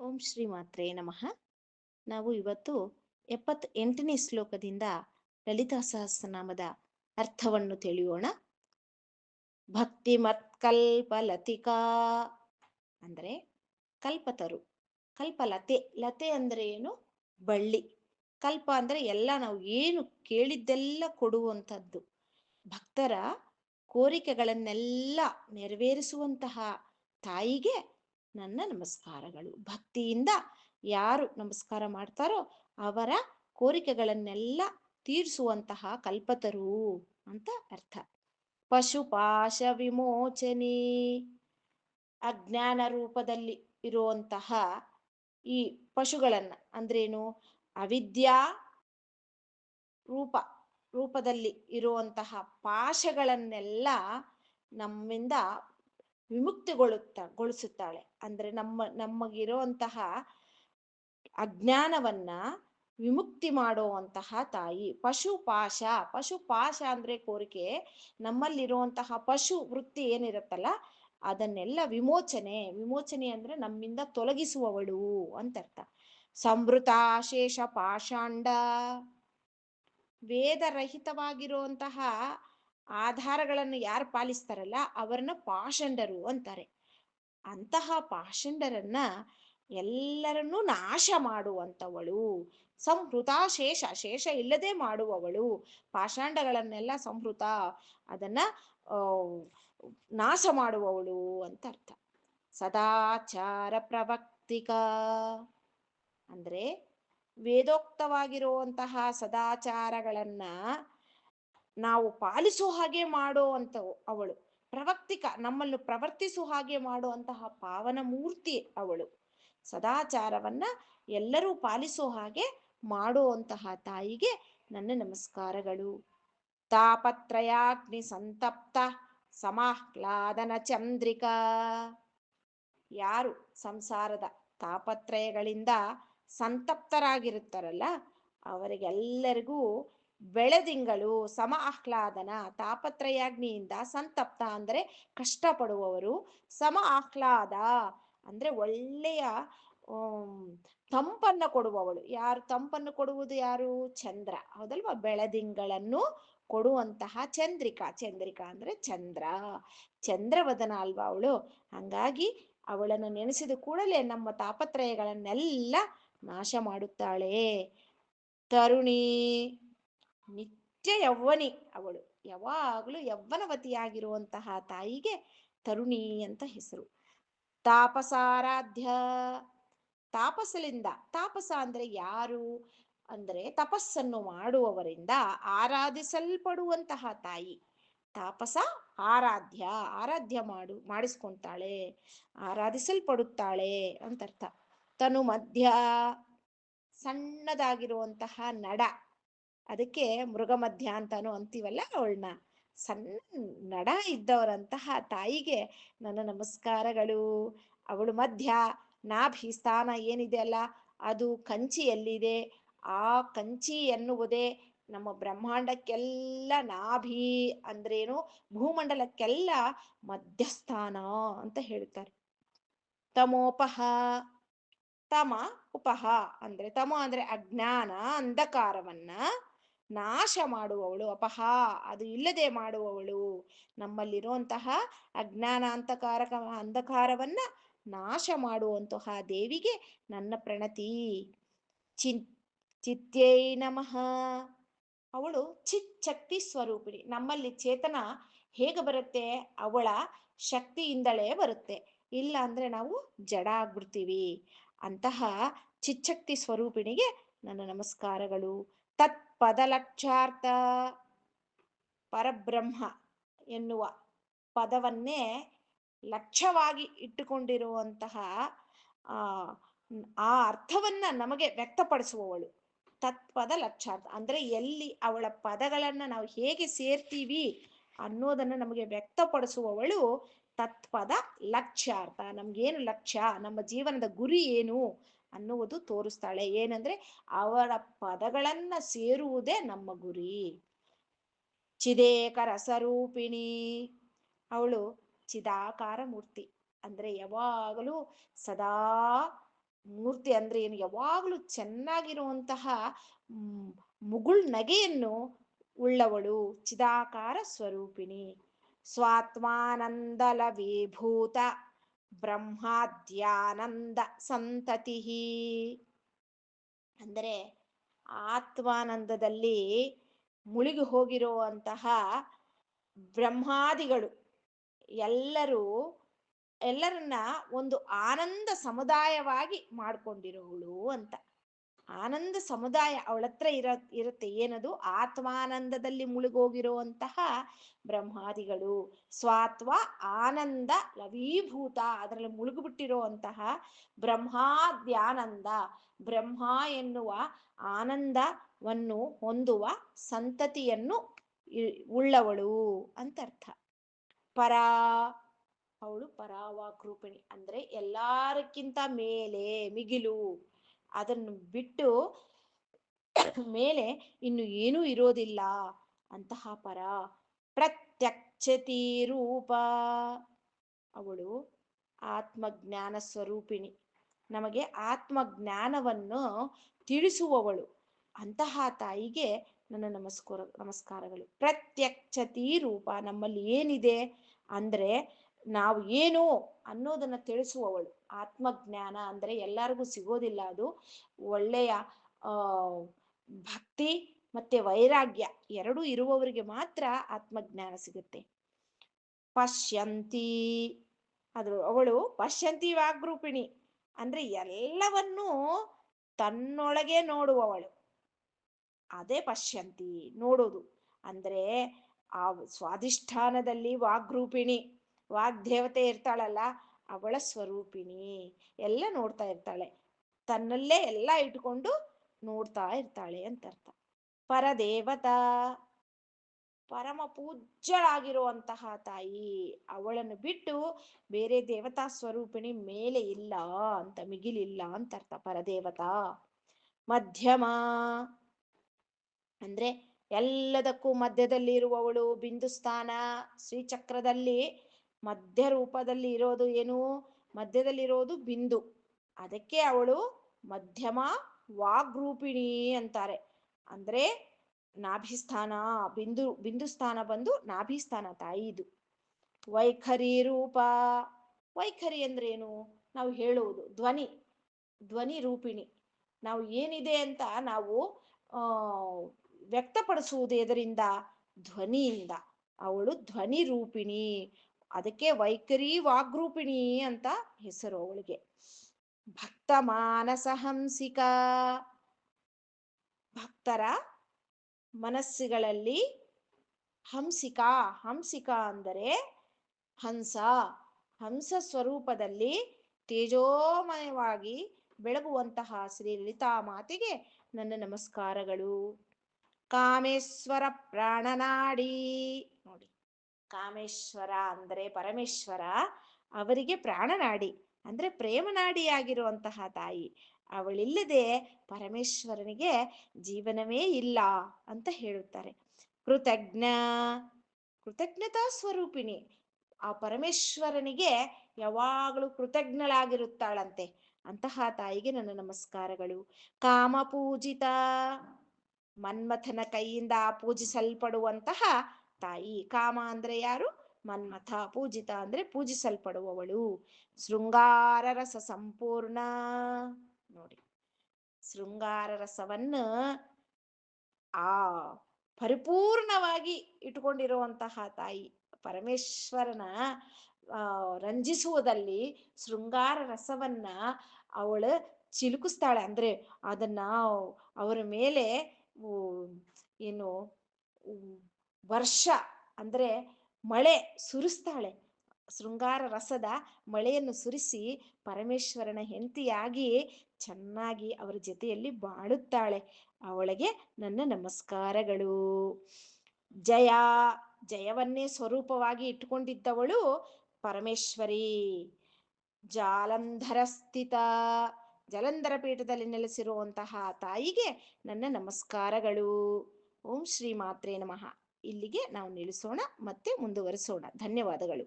ಓಂ ಶ್ರೀ ಮಾತ್ರೇ ನಮಃ. ನಾವು ಇವತ್ತು ಎಪ್ಪತ್ ಎಂಟನೇ ಶ್ಲೋಕದಿಂದ ಲಲಿತಾ ಸಹಸ್ರನಾಮದ ಅರ್ಥವನ್ನು ತಿಳಿಯೋಣ. ಭಕ್ತಿ ಮತ್ಕಲ್ಪಲತಿಕಾ ಅಂದ್ರೆ ಕಲ್ಪತರು. ಕಲ್ಪಲತೆ, ಲತೆ ಅಂದರೆ ಏನು? ಬಳ್ಳಿ. ಕಲ್ಪ ಅಂದ್ರೆ ಎಲ್ಲ, ನಾವು ಏನು ಕೇಳಿದ್ದೆಲ್ಲ ಕೊಡುವಂಥದ್ದು. ಭಕ್ತರ ಕೋರಿಕೆಗಳನ್ನೆಲ್ಲ ನೆರವೇರಿಸುವಂತಹ ತಾಯಿಗೆ ನನ್ನ ನಮಸ್ಕಾರಗಳು. ಭಕ್ತಿಯಿಂದ ಯಾರು ನಮಸ್ಕಾರ ಮಾಡ್ತಾರೋ ಅವರ ಕೋರಿಕೆಗಳನ್ನೆಲ್ಲ ತೀರಿಸುವಂತಹ ಕಲ್ಪತರು ಅಂತ ಅರ್ಥ. ಪಶುಪಾಶ ವಿಮೋಚನೆ. ಅಜ್ಞಾನ ರೂಪದಲ್ಲಿ ಇರುವಂತಹ ಈ ಪಶುಗಳನ್ನ ಅಂದ್ರೇನು? ಅವಿದ್ಯಾ ರೂಪ, ರೂಪದಲ್ಲಿ ಇರುವಂತಹ ಪಾಶಗಳನ್ನೆಲ್ಲ ನಮ್ಮಿಂದ ವಿಮುಕ್ತಿಗೊಳ್ಳುತ್ತ ಗೊಳಿಸುತ್ತಾಳೆ ಅಂದ್ರೆ ನಮ್ಮ ನಮಗಿರುವಂತಹ ಅಜ್ಞಾನವನ್ನ ವಿಮುಕ್ತಿ ಮಾಡುವಂತಹ ತಾಯಿ. ಪಶು ಪಾಶ ಪಶು ಪಾಶ ಅಂದ್ರೆ ಕೋರಿಕೆ. ನಮ್ಮಲ್ಲಿರುವಂತಹ ಪಶು ವೃತ್ತಿ ಏನಿರುತ್ತಲ್ಲ, ಅದನ್ನೆಲ್ಲ ವಿಮೋಚನೆ. ವಿಮೋಚನೆ ಅಂದ್ರೆ ನಮ್ಮಿಂದ ತೊಲಗಿಸುವವಳು ಅಂತ ಅರ್ಥ ಸಂವೃತಾಶೇಷ ಪಾಷಾಂಡ. ವೇದರಹಿತವಾಗಿರುವಂತಹ ಆಧಾರಗಳನ್ನು ಯಾರು ಪಾಲಿಸ್ತಾರಲ್ಲ ಅವರನ್ನ ಪಾಷಂಡರು ಅಂತಾರೆ. ಅಂತಹ ಪಾಷಂಡರನ್ನ ಎಲ್ಲರನ್ನೂ ನಾಶ ಮಾಡುವಂಥವಳು ಸಂಹೃತ ಶೇಷ ಶೇಷ ಇಲ್ಲದೆ ಮಾಡುವವಳು, ಪಾಷಾಂಡಗಳನ್ನೆಲ್ಲ ಸಂಹೃತ, ಅದನ್ನ ನಾಶ ಮಾಡುವವಳು ಅಂತ ಅರ್ಥ ಸದಾಚಾರ ಪ್ರವಕ್ತಿಕ. ಅಂದ್ರೆ ವೇದೋಕ್ತವಾಗಿರುವಂತಹ ಸದಾಚಾರಗಳನ್ನ ನಾವು ಪಾಲಿಸೋ ಹಾಗೆ ಮಾಡೋ ಅಂತವು ಅವಳು. ಪ್ರವರ್ತಿಕ ನಮ್ಮನ್ನು ಪ್ರವರ್ತಿಸೋ ಹಾಗೆ ಮಾಡುವಂತಹ ಪಾವನ ಮೂರ್ತಿ ಅವಳು. ಸದಾಚಾರವನ್ನ ಎಲ್ಲರೂ ಪಾಲಿಸೋ ಹಾಗೆ ಮಾಡುವಂತಹ ತಾಯಿಗೆ ನನ್ನ ನಮಸ್ಕಾರಗಳು. ತಾಪತ್ರಯಾಗ್ನಿ ಸಂತಪ್ತ, ಸಮಾಹ್ಲಾದನ ಚಂದ್ರಿಕಾ. ಯಾರು ಸಂಸಾರದ ತಾಪತ್ರಯಗಳಿಂದ ಸಂತಪ್ತರಾಗಿರುತ್ತಾರಲ್ಲ, ಅವರಿಗೆಲ್ಲರಿಗೂ ಬೆಳೆದಿಂಗಳು, ಸಮ ಆಹ್ಲಾದನ ತಾಪತ್ರಯಾಗ್ನಿಯಿಂದ ಸಂತಪ್ತ ಅಂದರೆ ಕಷ್ಟಪಡುವವರು. ಸಮ ಆಹ್ಲಾದ ಅಂದ್ರೆ ಒಳ್ಳೆಯ ತಂಪನ್ನು ಕೊಡುವವಳು. ಯಾರು ತಂಪನ್ನು ಕೊಡುವುದು? ಯಾರು? ಚಂದ್ರ. ಹೌದಲ್ವಾ? ಬೆಳದಿಂಗಳನ್ನು ಕೊಡುವಂತಹ ಚಂದ್ರಿಕಾ. ಚಂದ್ರಿಕಾ ಅಂದ್ರೆ ಚಂದ್ರ. ಚಂದ್ರವದನ ಅಲ್ವಾ ಅವಳು? ಹಂಗಾಗಿ ಅವಳನ್ನು ನೆನೆಸಿದ ಕೂಡಲೇ ನಮ್ಮ ತಾಪತ್ರಯಗಳನ್ನೆಲ್ಲ ನಾಶ ಮಾಡುತ್ತಾಳೆ. ತರುಣಿ. ನಿತ್ಯ ಯೌವನಿ ಅವಳು. ಯಾವಾಗಲೂ ಯೌವನವತಿಯಾಗಿರುವಂತಹ ತಾಯಿಗೆ ತರುಣಿ ಅಂತ ಹೆಸರು. ತಾಪಸಾರಾಧ್ಯ, ತಾಪಸಲಿಂದ, ತಾಪಸ ಅಂದ್ರೆ ಯಾರು? ಅಂದ್ರೆ ತಪಸ್ಸನ್ನು ಮಾಡುವವರಿಂದ ಆರಾಧಿಸಲ್ಪಡುವಂತಹ ತಾಯಿ. ತಾಪಸ ಆರಾಧ್ಯ ಆರಾಧ್ಯ ಮಾಡು, ಮಾಡಿಸ್ಕೊಂತಾಳೆ, ಆರಾಧಿಸಲ್ಪಡುತ್ತಾಳೆ ಅಂತರ್ಥ. ತನು ಮಧ್ಯ ಸಣ್ಣದಾಗಿರುವಂತಹ ನಡ. ಅದಕ್ಕೆ ಮೃಗಮಧ್ಯ ಅಂತಾನು ಅಂತೀವಲ್ಲ ಅವಳನ್ನ. ಸಣ್ಣ ನಡ ಇದ್ದವರಂತಹ ತಾಯಿಗೆ ನನ್ನ ನಮಸ್ಕಾರಗಳು. ಅವಳು ಮಧ್ಯ ನಾಭಿ ಸ್ಥಾನ ಏನಿದೆ ಅಲ್ಲ, ಅದು ಕಂಚಿಯಲ್ಲಿದೆ. ಆ ಕಂಚಿ ಎನ್ನುವುದೇ ನಮ್ಮ ಬ್ರಹ್ಮಾಂಡಕ್ಕೆಲ್ಲ ನಾಭಿ ಅಂದ್ರೇನು, ಭೂಮಂಡಲಕ್ಕೆಲ್ಲ ಮಧ್ಯಸ್ಥಾನ ಅಂತ ಹೇಳ್ತಾರೆ. ತಮೋಪಹ, ತಮ ಉಪಹ ಅಂದ್ರೆ ತಮ ಅಂದ್ರೆ ಅಜ್ಞಾನ ಅಂಧಕಾರವನ್ನ ನಾಶ ಮಾಡುವವಳು, ಅಪಹ! ಅದು ಇಲ್ಲದೆ ಮಾಡುವವಳು. ನಮ್ಮಲ್ಲಿರುವಂತಹ ಅಜ್ಞಾನ ಅಂತಕಾರಕ ಅಂಧಕಾರವನ್ನ ನಾಶ ಮಾಡುವಂತಹ ದೇವಿಗೆ ನನ್ನ ಪ್ರಣತಿ. ಚಿನ್, ಚಿತ್ಯೈ ನಮಃ. ಅವಳು ಚಿತ್ ಶಕ್ತಿ ಸ್ವರೂಪಿಣಿ. ನಮ್ಮಲ್ಲಿ ಚೇತನ ಹೇಗೆ ಬರುತ್ತೆ? ಅವಳ ಶಕ್ತಿಯಿಂದಲೇ ಬರುತ್ತೆ. ಇಲ್ಲ ಅಂದ್ರೆ ನಾವು ಜಡ ಆಗ್ಬಿಡ್ತೀವಿ ಅಂತಹ ಚಿಚ್ಚಕ್ತಿ ಸ್ವರೂಪಿಣಿಗೆ ನನ್ನ ನಮಸ್ಕಾರಗಳು. ತತ್ ಪದಲಕ್ಷಾರ್ಥ ಪರಬ್ರಹ್ಮ ಎನ್ನುವ ಪದವನ್ನೇ ಲಕ್ಷ್ಯವಾಗಿ ಇಟ್ಟುಕೊಂಡಿರುವಂತಹ, ಆ ಅರ್ಥವನ್ನ ನಮಗೆ ವ್ಯಕ್ತಪಡಿಸುವವಳು. ತತ್ಪದ ಲಕ್ಷಾರ್ಥ ಅಂದ್ರೆ ಎಲ್ಲಿ ಅವಳ ಪದಗಳನ್ನ ನಾವು ಹೇಗೆ ಸೇರ್ತೀವಿ ಅನ್ನೋದನ್ನ ನಮಗೆ ವ್ಯಕ್ತಪಡಿಸುವವಳು ತತ್ಪದ ಲಕ್ಷ್ಯಾರ್ಥ ನಮ್ಗೇನು ಲಕ್ಷ್ಯ ನಮ್ಮ ಜೀವನದ ಗುರಿ ಏನು? ಅನ್ನುವುದು ತೋರಿಸ್ತಾಳೆ. ಏನಂದ್ರೆ, ಅವರ ಪದಗಳನ್ನ ಸೇರುವುದೇ ನಮ್ಮ ಗುರಿ. ಚಿದೇಕರ ರಸರೂಪಿಣಿ ಅವಳು ಚಿದಾಕಾರ ಮೂರ್ತಿ. ಅಂದ್ರೆ ಯಾವಾಗಲೂ ಸದಾ ಮೂರ್ತಿ ಅಂದ್ರೆ ಏನು? ಯಾವಾಗಲೂ ಚೆನ್ನಾಗಿರುವಂತಹ ಮುಗುಳ್ ನಗೆಯನ್ನು ಉಳ್ಳವಳು ಚಿದಾಕಾರ ಸ್ವರೂಪಿಣಿ. ಸ್ವಾತ್ಮಾನಂದಲ ವಿಭೂತ ಬ್ರಹ್ಮಾದ್ಯಾನಂದ ಸಂತತಿ. ಅಂದರೆ ಆತ್ಮಾನಂದದಲ್ಲಿ ಮುಳುಗಿ ಹೋಗಿರುವಂತಹ ಬ್ರಹ್ಮಾದಿಗಳು ಎಲ್ಲರೂ ಎಲ್ಲರನ್ನ ಒಂದು ಆನಂದ ಸಮುದಾಯವಾಗಿ ಮಾಡ್ಕೊಂಡಿರೋಳು ಅಂತ. ಆನಂದ ಸಮುದಾಯ ಅವಳ ಹತ್ರ ಇರ, ಇರುತ್ತೆ. ಏನದು? ಆತ್ಮಾನಂದದಲ್ಲಿ ಮುಳುಗೋಗಿರುವಂತಹ ಬ್ರಹ್ಮಾದಿಗಳು. ಸ್ವಾತ್ವ ಆನಂದ ಲವೀಭೂತ, ಅದರಲ್ಲಿ ಮುಳುಗುಬಿಟ್ಟಿರುವಂತಹ ಬ್ರಹ್ಮಾದ್ಯಾನಂದ. ಬ್ರಹ್ಮ ಎನ್ನುವ ಆನಂದವನ್ನು ಹೊಂದುವ ಸಂತತಿಯನ್ನು ಉಳ್ಳವಳು ಅಂತ ಅರ್ಥ ಪರಾ, ಅವಳು ಪರಾವಾಕ್ರೂಪಿಣಿ ಅಂದ್ರೆ ಎಲ್ಲಾರಕ್ಕಿಂತ ಮೇಲೆ, ಮಿಗಿಲು. ಅದನ್ನು ಬಿಟ್ಟು ಮೇಲೆ ಇನ್ನು ಏನೂ ಇರೋದಿಲ್ಲ ಅಂತಹ ಪರ ಪ್ರತ್ಯಕ್ಷತಿ ರೂಪ. ಅವಳು ಆತ್ಮಜ್ಞಾನ ಸ್ವರೂಪಿಣಿ. ನಮಗೆ ಆತ್ಮಜ್ಞಾನವನ್ನು ತಿಳಿಸುವವಳು. ಅಂತಹ ತಾಯಿಗೆ ನನ್ನ ನಮಸ್ಕಾರ, ನಮಸ್ಕಾರಗಳು. ಪ್ರತ್ಯಕ್ಷತಿ ರೂಪ ನಮ್ಮಲ್ಲಿ ಏನಿದೆ? ಅಂದ್ರೆ ನಾವು ಏನು ಅನ್ನೋದನ್ನ ತಿಳಿಸುವವಳು. ಆತ್ಮಜ್ಞಾನ ಅಂದ್ರೆ ಎಲ್ಲರಿಗೂ ಸಿಗೋದಿಲ್ಲ ಅದು. ಒಳ್ಳೆಯ ಭಕ್ತಿ ಮತ್ತೆ ವೈರಾಗ್ಯ ಎರಡೂ ಇರುವವರಿಗೆ ಮಾತ್ರ ಆತ್ಮಜ್ಞಾನ ಸಿಗುತ್ತೆ. ಪಶ್ಯಂತಿ ಅದು ಅವಳು ಪಶ್ಯಂತಿ ವಾಗ್ರೂಪಿಣಿ ಅಂದ್ರೆ ಎಲ್ಲವನ್ನೂ ತನ್ನೊಳಗೆ ನೋಡುವವಳು. ಅದೇ ಪಶ್ಯಂತಿ ನೋಡೋದು. ಅಂದ್ರೆ ಆ ಸ್ವಾಧಿಷ್ಠಾನದಲ್ಲಿ ವಾಗ್ರೂಪಿಣಿ. ವಾಗ್ದೇವತೆ ಇರ್ತಾಳಲ್ಲ, ಅವಳ ಸ್ವರೂಪಿಣಿ. ಎಲ್ಲ ನೋಡ್ತಾ ಇರ್ತಾಳೆ. ತನ್ನಲ್ಲೇ ಎಲ್ಲ ಇಟ್ಕೊಂಡು ನೋಡ್ತಾ ಇರ್ತಾಳೆ ಅಂತ ಅರ್ಥ ಪರದೇವತಾ, ಪರಮ ಪೂಜ್ಯಳಾಗಿರುವಂತಹ ತಾಯಿ, ಅವಳನ್ನು ಬಿಟ್ಟು ಬೇರೆ ದೇವತಾ ಸ್ವರೂಪಿಣಿ ಮೇಲೆ ಇಲ್ಲ ಅಂತ, ಮಿಗಿಲಿಲ್ಲ ಅಂತ ಅರ್ಥ ಪರದೇವತಾ. ಮಧ್ಯಮ, ಅಂದ್ರೆ ಎಲ್ಲದಕ್ಕೂ ಮಧ್ಯದಲ್ಲಿ ಇರುವವಳು ಬಿಂದುಸ್ಥಾನ, ಶ್ರೀಚಕ್ರದಲ್ಲಿ ಮಧ್ಯ ರೂಪದಲ್ಲಿ ಇರೋದು ಏನು? ಮಧ್ಯದಲ್ಲಿರೋದು ಬಿಂದು. ಅದಕ್ಕೆ ಅವಳು ಮಧ್ಯಮ ವಾಗ್ರೂಪಿಣಿ ಅಂತಾರೆ. ಅಂದ್ರೆ ನಾಭಿಸ್ಥಾನ, ಬಿಂದು ಬಿಂದು ಸ್ಥಾನ ಬಂದು ನಾಭಿಸ್ಥಾನ ತಾಯಿದು. ವೈಖರಿ ರೂಪ. ವೈಖರಿ ಅಂದ್ರೆ ಏನು? ನಾವು ಹೇಳುವುದು ಧ್ವನಿ ಧ್ವನಿ ರೂಪಿಣಿ. ನಾವು ಏನಿದೆ ಅಂತ ನಾವು ವ್ಯಕ್ತಪಡಿಸುವುದು ಎದರಿಂದ? ಧ್ವನಿಯಿಂದ. ಅವಳು ಧ್ವನಿ ರೂಪಿಣಿ. ಅದಕ್ಕೆ ವೈಖರಿ ವಾಗ್ರೂಪಿಣಿ ಅಂತ ಹೆಸರು ಅವಳಿಗೆ. ಭಕ್ತ ಮಾನಸ ಹಂಸಿಕ. ಭಕ್ತರ ಮನಸ್ಸುಗಳಲ್ಲಿ ಹಂಸಿಕ ಹಂಸಿಕ ಅಂದರೆ ಹಂಸ. ಹಂಸ ಸ್ವರೂಪದಲ್ಲಿ ತೇಜೋಮಯವಾಗಿ ಬೆಳಗುವಂತಹ ಶ್ರೀ ಲಲಿತಾ ಮಾತೆಗೆ ನನ್ನ ನಮಸ್ಕಾರಗಳು. ಕಾಮೇಶ್ವರ ಪ್ರಾಣನಾಡಿ. ನೋಡಿ ಕಾಮೇಶ್ವರ ಅಂದರೆ ಪರಮೇಶ್ವರ, ಅವರಿಗೆ ಪ್ರಾಣನಾಡಿ ಅಂದ್ರೆ ಪ್ರೇಮನಾಡಿಯಾಗಿರುವಂತಹ ತಾಯಿ. ಅವಳಿಲ್ಲದೆ ಪರಮೇಶ್ವರನಿಗೆ ಜೀವನವೇ ಇಲ್ಲ ಅಂತ ಹೇಳುತ್ತಾರೆ. ಕೃತಜ್ಞ, ಕೃತಜ್ಞತಾ ಸ್ವರೂಪಿಣಿ, ಆ ಪರಮೇಶ್ವರನಿಗೆ ಯಾವಾಗಲೂ ಕೃತಜ್ಞಳಾಗಿರುತ್ತಾಳಂತೆ. ಅಂತಹ ತಾಯಿಗೆ ನನ್ನ ನಮಸ್ಕಾರಗಳು. ಕಾಮಪೂಜಿತ ಮನ್ಮಥನ ಕೈಯಿಂದ ಪೂಜಿಸಲ್ಪಡುವಂತಹ ತಾಯಿ ಕಾಮ ಅಂದ್ರೆ ಯಾರು? ಮನ್ಮಥ. ಪೂಜಿತ ಅಂದ್ರೆ ಪೂಜಿಸಲ್ಪಡುವವಳು. ಶೃಂಗಾರ ರಸ ಸಂಪೂರ್ಣ. ನೋಡಿ. ಶೃಂಗಾರ ರಸವನ್ನು ಆ ಪರಿಪೂರ್ಣವಾಗಿ ಇಟ್ಕೊಂಡಿರುವಂತಹ ತಾಯಿ ಪರಮೇಶ್ವರನ ರಂಜಿಸುವುದಲ್ಲಿ ಶೃಂಗಾರ ರಸವನ್ನ ಅವಳು ಚಿಲುಕಿಸ್ತಾಳೆ. ಅಂದ್ರೆ ಅದನ್ನ ಅವರ ಮೇಲೆ ಏನು ವರ್ಷ ಅಂದ್ರೆ ಮಳೆ ಸುರಿಸ್ತಾಳೆ. ಶೃಂಗಾರ ರಸದ ಮಳೆಯನ್ನು ಸುರಿಸಿ ಪರಮೇಶ್ವರನ ಹೆಂಡತಿಯಾಗಿ ಚೆನ್ನಾಗಿ ಅವರ ಜೊತೆಯಲ್ಲಿ ಬಾಳುತ್ತಾಳೆ. ಅವಳಿಗೆ ನನ್ನ ನಮಸ್ಕಾರಗಳು. ಜಯ, ಜಯವನ್ನೇ ಸ್ವರೂಪವಾಗಿ ಇಟ್ಟುಕೊಂಡಿದ್ದವಳು ಪರಮೇಶ್ವರಿ. ಜಾಲಂಧರ ಸ್ಥಿತ. ಜಲಂಧರ ಪೀಠದಲ್ಲಿ ನೆಲೆಸಿರುವಂತಹ ತಾಯಿಗೆ ನನ್ನ ನಮಸ್ಕಾರಗಳು. ಓಂ ಶ್ರೀ ಮಾತ್ರೇ ನಮಃ. ಇಲ್ಲಿಗೆ ನಾವು ನಿಲ್ಲಿಸೋಣ ಮತ್ತೆ ಮುಂದುವರಿಸೋಣ. ಧನ್ಯವಾದಗಳು.